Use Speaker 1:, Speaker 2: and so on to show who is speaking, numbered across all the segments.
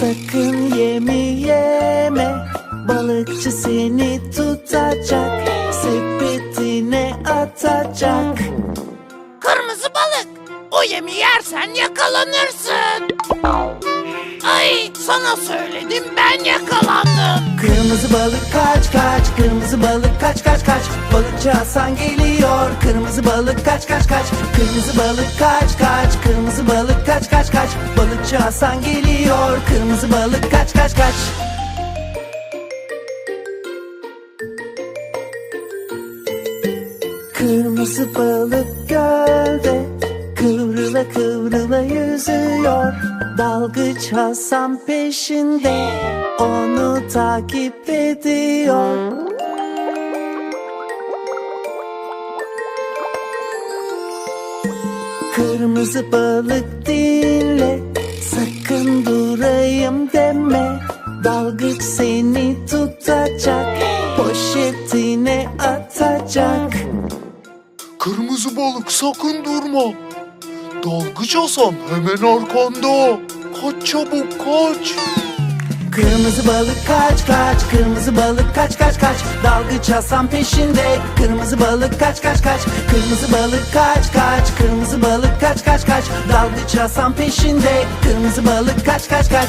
Speaker 1: Sakın yemi yeme Balıkçı seni tutacak Sepetine atacak
Speaker 2: Kırmızı balık. O yemi yersen yakalanırsın. Ay sana söyledim ben yakalandım.
Speaker 1: Kırmızı balık kaç kaç Kırmızı balık kaç kaç kaç Balıkçı Hasan geliyor Kırmızı balık kaç kaç kaç Kırmızı balık kaç kaç Kırmızı balık kaç kaç kaç Balıkçı Hasan geliyor. Kırmızı balık kaç kaç kaç. Kırmızı balık gölde Kıvrıla kıvrıla yüzüyor. Dalgıç Hasan peşinde Onu takip ediyor. Kırmızı balık dinle atacak
Speaker 3: Kırmızı balık sakın durma. Dalgıç Hasan hemen arkanda. Kaç çabuk kaç.
Speaker 1: Kırmızı balık kaç kaç. Kırmızı balık kaç kaç kaç. Dalgıç Hasan peşinde. Kırmızı balık kaç kaç kaç. Kırmızı balık kaç kaç. Kırmızı balık kaç kaç kaç. Dalgıç Hasan peşinde. Kırmızı balık kaç kaç kaç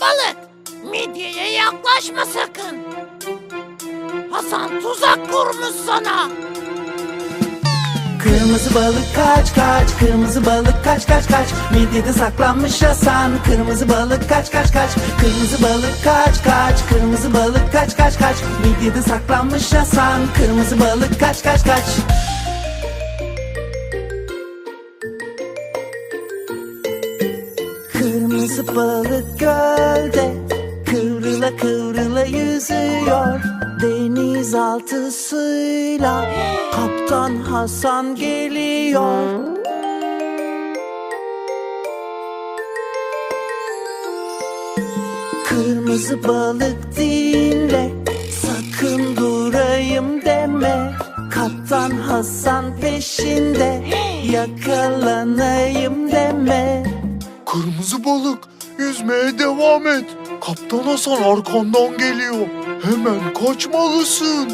Speaker 2: balık. Midyeye yaklaşma sakın. Hasan tuzak kurmuş sana.
Speaker 1: Kırmızı balık kaç kaç. Kırmızı balık kaç kaç kaç. Midyede saklanmış Hasan. Kırmızı balık kaç kaç kaç. Kırmızı balık kaç kaç. Kırmızı balık kaç kaç kaç. Midyede saklanmış Hasan. Kırmızı balık kaç kaç kaç Kırmızı balık gölde Kıvrıla kıvrıla yüzüyor. Denizaltı suyla Kaptan Hasan geliyor. Kırmızı balık dinle Sakın durayım deme. Kaptan Hasan peşinde Yakalanayım deme
Speaker 3: Kırmızı balık yüzmeye devam et. Kaptan Hasan arkandan geliyor. Hemen kaçmalısın.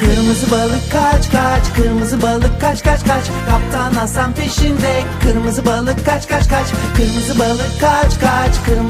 Speaker 1: Kırmızı balık kaç kaç Kırmızı balık kaç kaç kaç Kaptan Hasan peşinde Kırmızı balık kaç kaç kaç Kırmızı balık kaç kaç Kırmızı